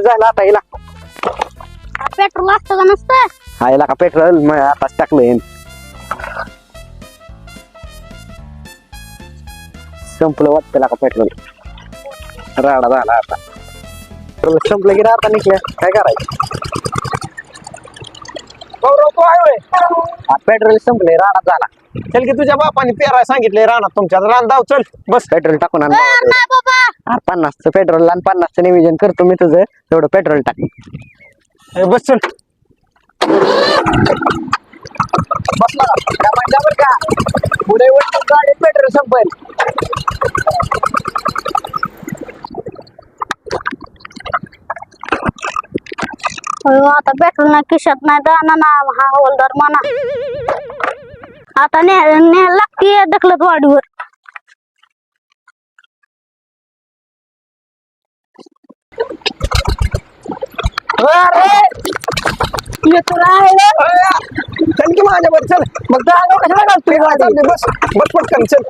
बरं झालं आता हिला पेट्रोल असतं का नसतं हा हिला का पेट्रोल? मग आताच टाकलं संपलं वाटतं का पेट्रोल? राडा झाला आता. संपलं की आता निघलं काय करायचं? पेट्रोल संपले राडा झाला. चल की तुझ्या बापाने पेराय सांगितले रानात तुमच्या. रान धाव चल बस. पेट्रोल टाकून आण. ए, नाही बाबा. अरे पन्नासचं पेट्रोल आणि पन्नासचं नियोजन करतो मी तुझं. तेवढं पेट्रोल टाक. ए, बस चल. बसला. का म्हणलं बरं का? पुढे वळून गाडी पेट्रोल संपेल. अयो, आता पेट्रोल ना खिशात नाही जाणार ना हा हवलदार म्हणा. आता ने ने लागते दखलत वाडीवर चल की माझ्यावर चल. मग त्या अंगावर कशाला घालतोय गाडी? बस बस पटकन चल.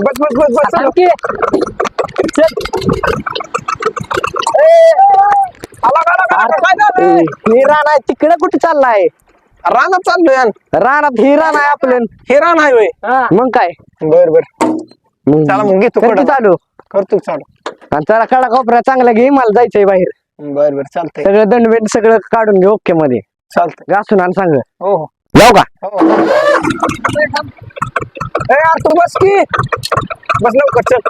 बस बस बस बस चल. चल. ए, ही रान आहे तिकडे कुठे चाललाय? रानात चाललोय आण. रानात ही रान आहे आपलं. हे रान आहे होय मग काय? बर बर. चला मग घेतो कर की कडा. चालू. करतो चालू. आणि चला कडा कोपरा चांगला घे मला जायचंय बाहेर. बर बर चालतंय. सगळं दंडबेंड सगळं काढून घे ओके मध्ये. चालतंय. घासून आणि सांग. हो हो. जाऊ का? हो ए यार तू बस की. बस लवकर चल.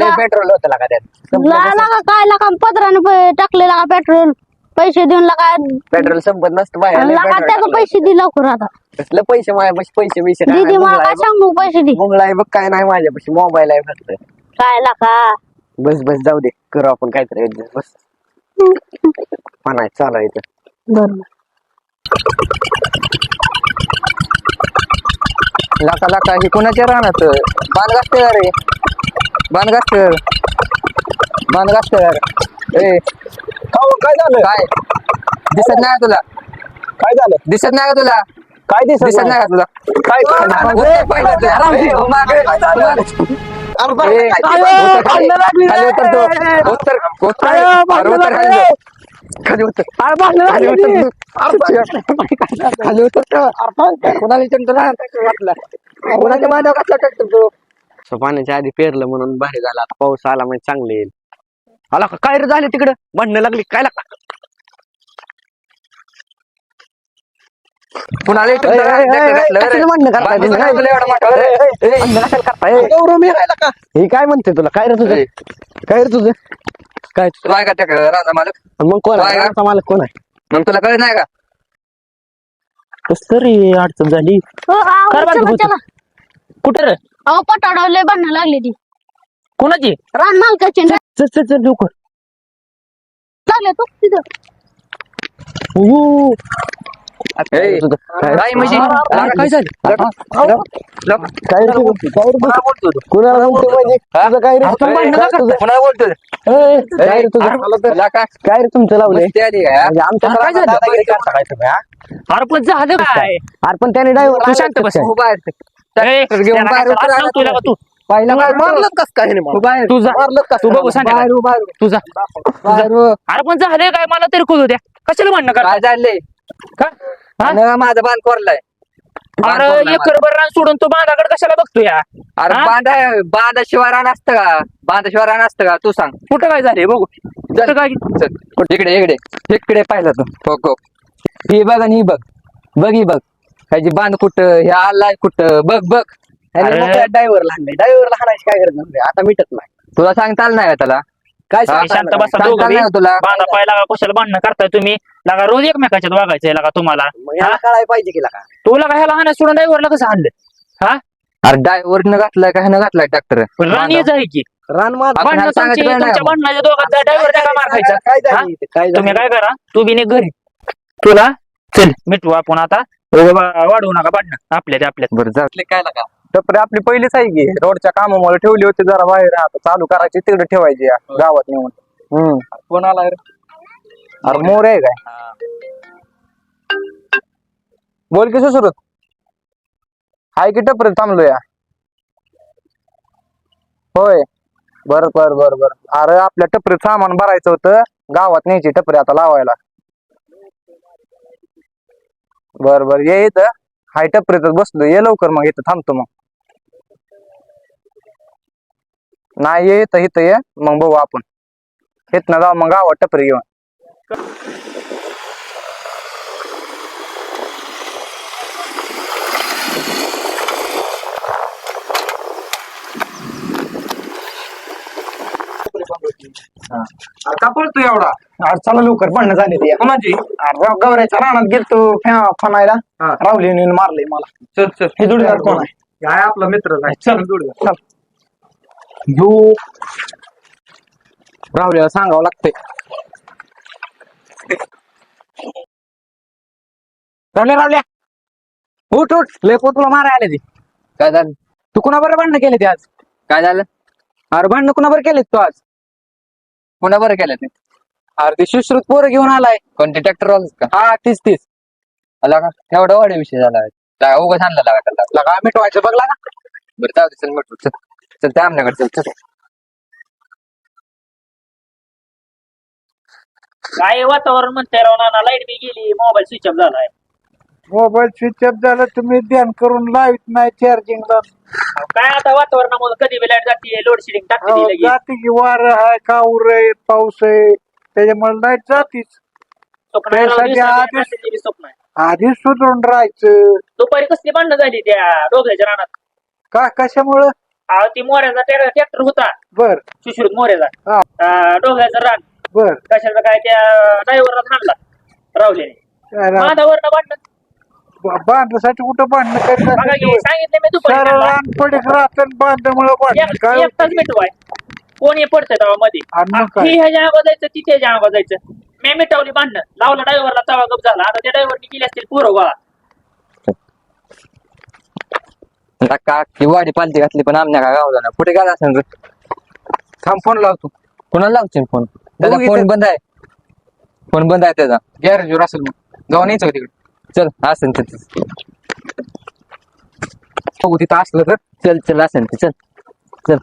लागा. पेट्रोल होतं का त्यात. लागा काय लागा पदराने टाकले लागा पेट्रोल पैसे देऊन लागा. पेट्रोल संपत नसतं लागा त्याचं पैसे दे लवकर आता. कसलं पैसे माझ्यापाशी पैसे पैसे दीदी मला काय सांगू पैसे दे. मुंगळा आहे बघ काय नाही माझ्यापाशी मोबाईल आहे फक्त. काय लागा? बस बस जाऊ दे करू आपण काहीतरी adjust, बस. म्हणा चालायचं बरोबर लाका लाका हे कोणाच्या रानात? बाण गाजते रे बाण गाजते बाण गाजते ए. हो काय झालं? काय? दिसत नाही का तुला? काय झालं? दिसत नाही का तुला? काय दिसत दिसत नाही? का तुला? काय ए, पहिलं ते. ए, मागे, मागे. ए, खाली खाली उतर तू. उतर, उतर. अरे, उतर खाली तू. खाली उतर. खाली उतर तू. खाली उतर. तू. कोणाला कोणाच्या मांडव कसला टाकतो तू? पाण्याच्या आधी पेरलं म्हणून भारी झाला. आता पाऊस आला म्हणजे चांगले येईल. आला का? काय रे झाले तिकडं? भांडणं लागली. काय लागा कुणाला भांडणं करताय तुम्ही? भांडणं कशाला करताय? गौरव मी राहिला का? हे काय म्हणते तुला? काय रे तुझं? काय रे तुझं? काय? तुला का? त्या राजा मालक? मग कोण आहे? काय? मालक कोण आहे? मग तुला कळत नाही का? कस तरी अडचण झाली. हो, चला. कुठे रे? अहो पटाडवले बांधणं लागली ती. कोणाची? रान मालकाची ना. चल चल चल लवकर. लागले तू तिथं. ए, काय काय काय झालं? लोक- काय रे? काय? कुणाला बोलतो म्हणजे? तुझं काय रे? आपण भांडणं काय का तुझं? कोणाला बोलतोय? ए, काय रे तुझं? तुला काय काय रे तुमचं लावलंय? का? म्हणजे आमच्या काय झालं? करता काय तुम्ही, हा? अरे पण झालं काय? अरे पण त्याने ड्रायव्हर तू शांत बस. घेऊन त्याला बाहेर काय उतर असं आला तुला का तू? पहिला बाहेर मारलं कस काय ह्याने तू मला? बाहेर तुझा मारलं कस तू काय? बघू सांग. बाहेर उभा आहे. तुझा बाहेर उभा. अरे पण झालंय काय? मला तरी कळू द्या. कशाला म्हणणं कर काय झालंय? का? हा? आणि माझा बांध कोरलाय. बांध अरे कोरलाय भर रान सोडून तो बांधाकडे कशाला बघतो या. अरे हा? बांधा बांधाशिवाय रान असतं का? बांधाशिवाय रान असतं का? तू सांग. कुठं काय झालंय? बघू. कुठं काय? चल. इकडे इकडे. इकडे पाहिलं तू. हो हो. ही बघ आणि ही बघ. बघ ही बघ. ह्याची बांध कुठं हे आलाय कुठं? बघ बघ. त्याने अरे. मोकळ्या ड्रायव्हरला हाणायची काय गरज नसते आता मिटत नाही. तुला सांगता आलं नाही का त्याला? काय हा, सांगता शांत येणार बसा सांगता दोघं बी. नाही का तुला? बांधा पाहिला का कशाला भांडणं करताय तुम्ही. लागा रोज एकमेकाच्यात वागायचंय लागा तुम्हाला. नाही? मग याला कळायला पाहिजे की का तुला काय ह्याला हाणं सोडून ड्रायव्हरला कसं आणलं? हा? अरे ड्रायव्हरनं घातलाय का ह्यानं घातलाय ट्रॅक्टर? पण रान येच आहे की. रान आपण तुमची- काय नाही तुमच्या दोघात ड्रायव्हर मार काय हा? झाली काय तुम्ही काय करा? तू बी निघ घरी तुला चल मिटवू आपण आता. वाढवू नका पाडणं आपल्या ते आपल्यात. बरं काय लागा? टपरी आपली पहिलीच आहे की रोडच्या कामामुळे ठेवली होती जरा बाहेर आता चालू करायची तिकडे ठेवायची या गावात नेऊन. हम्म. कोण आला रे? अरे मोर आहे काय? बोल की सुसरत हाय की टपरीत थांबलो या होय. बर बर बर बर. अरे आपल्या टपरीत सामान भरायचं होतं. गावात न्यायची टपरी आता लावायला. बर बर. ये इथं. हाय टपरीतच बसलो ये लवकर मग. इथं थांबतो मग. नाही ये इथं इथं ये. मग बघू आपण. इथनं जाऊ मग गावात टपरी घेऊन. का पळतो एवढा. अरे चला लवकर भांडणं झाली ती. कोणाची? अरे गवऱ्याच्या रानात गेलतो फ्या फनायला रावलीने मारले मला. चल चल. हे जोडीदार कोण आहे? काय आपला मित्र चल. चल यो. रावल्याला सांगावं लागतंय. रावल्या रावल्या उठ उठ. लय पोत तुला मारायला आले ते. काय झालं? तू कुणाबरोबर भांडणं केले ते आज? काय झालं? अरे भांडणं कुणाबरोबर केले तू आज? कोणा बरं केलं ते अरे ते सुश्रुत पोरं घेऊन आलाय. कोणते ट्रॅक्टर का? हा तीच तीच. आला का? एवढा वाढ विषय झाला काय उगाच आणला लागा त्याला. लगा मिटवायचं? बघला ना. बरं जाऊ दे चल म्हटलं चल चल त्या आमच्याकडे चल चल. काय वातावरण म्हणते राव नाना? लाइट बी गेली मोबाईल स्विच ऑफ झालाय. मोबाईल स्विच ऑफ झाला तुम्ही ध्यान करून लावित नाही चार्जिंगला अहो, काय आता वातावरणामुळे कधी बी लाइट जाते लोड शेडिंग टाकते ती लगेच. जाते की वार आहे काऊर आहे पाऊस आहे त्याच्यामुळे लाइट जातीच. स्वप्न आहे राव, त्यासाठी आधीच- बी स्वप्न आहे. आधीच सुधरून राहायचं. दुपारी कसली भांडणं झाली त्या डोंगराच्या रानात? का कशामुळं? अहो ती मोऱ्याचा ट्रॅक्टर होता. बर. सुश्रुत मोऱ्याचा. हा. अं, रान. बर. कशाचं काय त्या ड्रायव्हरला थांबला रावल्याने काय रा- माझ्यावरनं भांडणं. बा- बांधण्यासाठी कुठं बांधणं बघा की करत सांगितलं मी दुपारी त्यांना. पडीक राहतं बांधल्यामुळं बांधणं एक- काय एकटाच मिटवाय कोणी पडतं तेव्हा मध्ये आणि मग काय? ही ह्याच्या अंगा जायचं अंगा जायचं मी मिटवली भांडणं लावलं ड्रायव्हरला तवा गप झाला. आता त्या ड्रायव्हरनी केली असतील पोरं गोळा. का की वाडी पालती घातली पण आमच्या का गावला ना कुठे गेला असेल रे? थांब फोन लावतो. कोणाला लावशील फोन त्याचा बघू फोन. बंद आहे. फोन बंद आहे त्याचा. गॅरेजवर असेल मग. जाऊन यायचं का तिकडे? चल असेल तिथे. बघू तिथं असलं तर. चल चल असेल ते चल चल.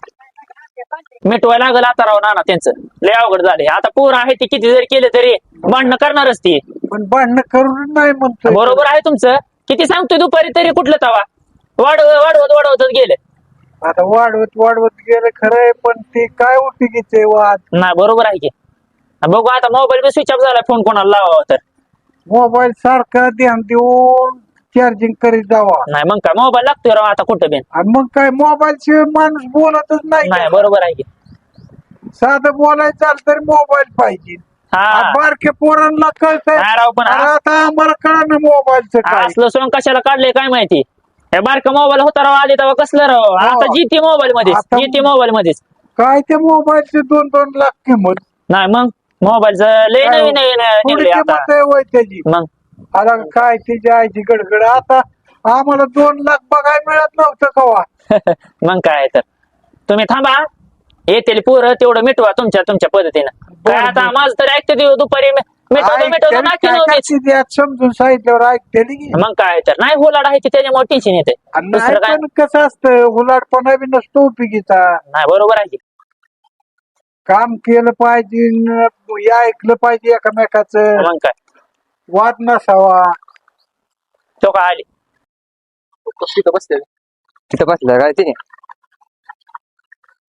मिटवायला लागल आता राव नाना त्यांचं. लय अवघड झाले आता पोरं आहे ते किती जरी केले तरी भांडणं करणारच ती. पण बांधणं करून नाही म्हणतोय. बरोबर आहे तुमचं. किती सांगतोय दुपारी तरी कुठलं तवा? वाढव वाढवत वाढवतच गेले. आता वाढवत वाढवत गेलं खरंय पण ते काय उपयोगीचे वाद? नाही बरोबर आहे की. बघू आता मोबाईल बी स्विच ऑफ झाला फोन कोणाला लावावा तर. मोबाईल सारखा ध्यान देऊन चार्जिंग करीत जावा. नाही मग काय? मोबाईल लागतोय राव आता कुठं बिन आणि मग काय मोबाईल शिवाय माणूस बोलतच नाही नाही बरोबर आहे की. साधं बोलायचं झालं तर मोबाईल पाहिजे. हा. बारके पोरांना कळतंय. नाही राव पण अरे आता आम्हाला कळलं मोबाईलचं काय. असलं सोंग कशाला काढले काय माहिती? हे बारका मोबाईल होता राव आधी तेव्हा कसलं राव? आता जीती मोबाईल मध्ये आता- जीती मोबाईल मध्येच काय ते मोबाईलचे दोन दोन लाख किंमत. नाही मग? मोबाईलचं लय काय नवीन नवीन थोडी निघले आता किंमत आहे वय त्याची? मग? आता काय तिची आईची गडगड आता आम्हाला दोन लाख बघायला मिळत नव्हतं कवा. मग काय तर. तुम्ही थांबा. येतील पोरं तेवढं मिटवा तुमच्या तुमच्या पद्धतीनं. काय आता माझं तर ऐकते ते दुपारी. मी- नाकी काय नव्हतीच ते आज समजून सांगितल्यावर ऐकते की मग काय तर. नाही होलाड आहे ते त्याच्यामुळे टेन्शन येते. आणि दुसरं नाही काय? पण कसं असतं? हुलाडपणा बी नसतो उपयोगीचा. नाही बरोबर आहे. की काम केलं पाहिजे न हे ऐकलं पाहिजे एकमेकाचं. मग काय? वाद नसावा. तो काय आली? तिथं बसले तिथं बसलं काय तिने?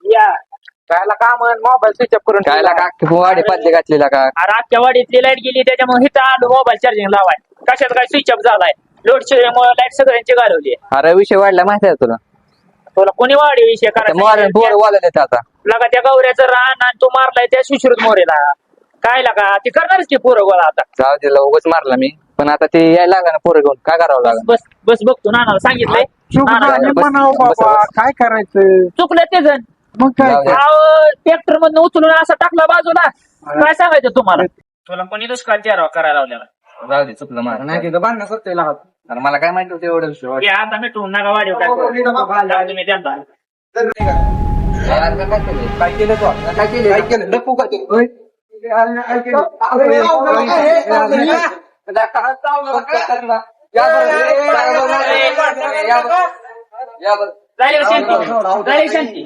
या. कायला काम मोबाईल स्विच ऑफ करून काय ठेवला. का? वाडी पालती घातलेला का? अरे आजच्या वाडीतली लाइट गेली त्याच्यामुळे हिथं आलो मोबाईल चार्जिंग लावाय कशात काय स्विच ऑफ झालाय? लोड शेडिंगमुळे लाइट सगळ्यांची घालवली अरे विषय वाढला माहिती आहे तुला? तुला कोणी वाढी विषय मोर बोर करा बोलायला आता. लगा त्या गौऱ्याचं रान आणि तू मारलाय त्या सुश्रुत मोरेला. काय लागा ती करणारच की पोरं गोळा आता. जाऊ दिला उगाच मारला मी. पण आता ते यायला लागा ना पोरं घेऊन. काय करावं लागेल? बस बस बघतो नानाला सांगितलंय. चूक नाना, झाली बस- म्हणावं बस- बाबा. बस. काय करायचं चुकलं ते जण. मग काय? जाऊ दे. ट्रॅक्टर मधनं उचलून असा टाकला बाजूला. काय सांगायचं तुम्हाला? तुला कोणी दुष्काळ करायला लावलेला? राहू दे चुकलं माझं नाही तिथं लागत अरे मला काय माहिती होतं एवढं विषय हे आता मी काय केलंय? काय केलं तू काय केलं काय केलं लपू का तू होय? काय केलं? अरे, अवघड काय हे? या बरं, या बरं. या बरं. जाईल शांती जाईल शांती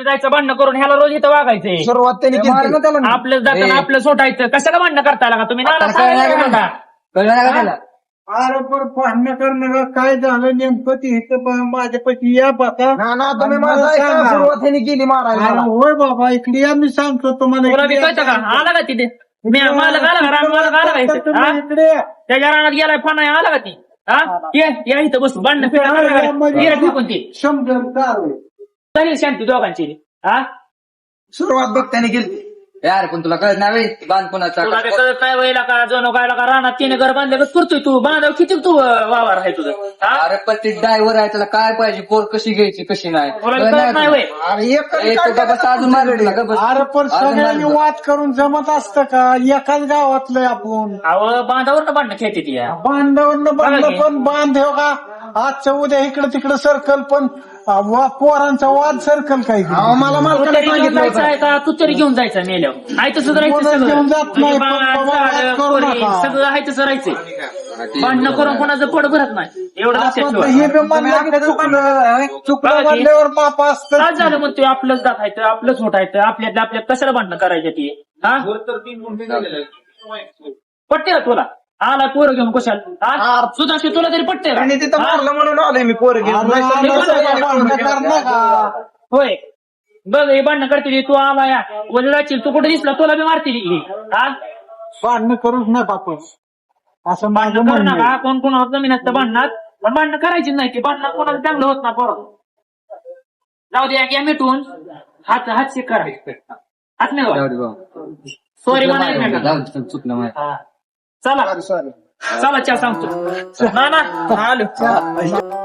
जायचं भांडणं करून ह्याला रोज इथं वागायचंय सुरुवात त्यांनी केली. आपलं जाताना आपलं सोटायचं कशाला भांडणं करता का तुम्ही सांगायचं का म्हणता. कळलं का त्याला? अरे पण करणं का काय झालं नेमकं ते इथं माझ्यापाशी या बघा ना ना तुम्ही आणि माझा मला ऐका, सांगा. सुरुवात त्यांनी केली मारायला. अरे मला. होय बाबा इकडे या मी सांगतो तुम्हाला. तुला इकडे बी कळतं का? या. आला का तिथे? मी मालक आला का? राम मालक आला का इथे? तुम्ही हा? इकडे या. त्याच्या रानात गेलाय फणा आला का ती? हा? ये या इथं बस. भांडणं फिरणं फेकून ती. समजा दारू आहे. झाली शांती दोघांची. हा? सुरुवात बघ त्याने केली. यार पण तुला कळत नाही बे, बांध कोणाचा तुला ते कळत नाही वयला का जणू काय का रानात तिने घर बांधलं करतोय तू बांधव किती तू अं, वावर आहे तुझं हा अरे पण ते ड्रायव्हर आहे त्याला काय पाहिजे पोर कशी घ्यायची कशी नाही तुला कळत कळत नाही तुला? वय अरे ए, तो मारलं का? अरे पण अजून सगळ्यांनी मारलं. वाद करून जमत असतं का एकाच गावातलं आपण अहो बांधावर भांडणं खेळते ती या. बघा बांधलं की. पण बांधव का आजच्या उद्या इकडे तिकडे सर्कल पण अ, वा- पोरांचा वाद सर्कल काही अहो, मला तू मालकाने तरी घेऊन सांगितलं जायचं होतं. आहे का? तू तरी घेऊन जायचं मेल्यावर. आहे तसं राहायचं कोणाला सगळं. घेऊन जात नाही, म्हणजे पण बाळ, बाबा झाडं, वाद करू पोरी, नका. सगळं आहे तसं राहायचं. भांडणं करून कोणाचं पड भरत नाही. एवढं लक्षात आपण ठेवा. हे बी म्हणलं की चुकलं. चुकलं बघा की. म्हणल्यावर माप असतं काय झालं मग ते आपलंच दाखायचं आपलंच होटायचं आपल्यातल्या आपल्यात कशाला भांडणं करायचं ती? हा? पटते का तुला? आला पोरं घेऊन कशाला? हा? सुधाशी तुला तरी पटते का? आणि तिथं? मारलं म्हणून आलोय मी पोर घेऊन. नाहीतर भांडणं? होय. बघ हे भांडणं करते ती, आला या. वडिलाची तू कुठे दिसला? तुला बी मारते ही. भांडणं करूच नाही बापू. असं माझं करू म्हणणं नका. आहे. कोण कोणावर जमीन असतं भांडणात. पण भांडणं करायची नाही ती. भांडणात कोणाला चांगलं होत ना परत जाऊ द्या घ्या मिटून. हात हात शेक करा. हात जाऊ नाही दे. भाऊ. सॉरी म्हणायचं नाही का? दे, चुकलं. हा. चला. सॉरी चला चहा सांगतो. ना ना. आलो.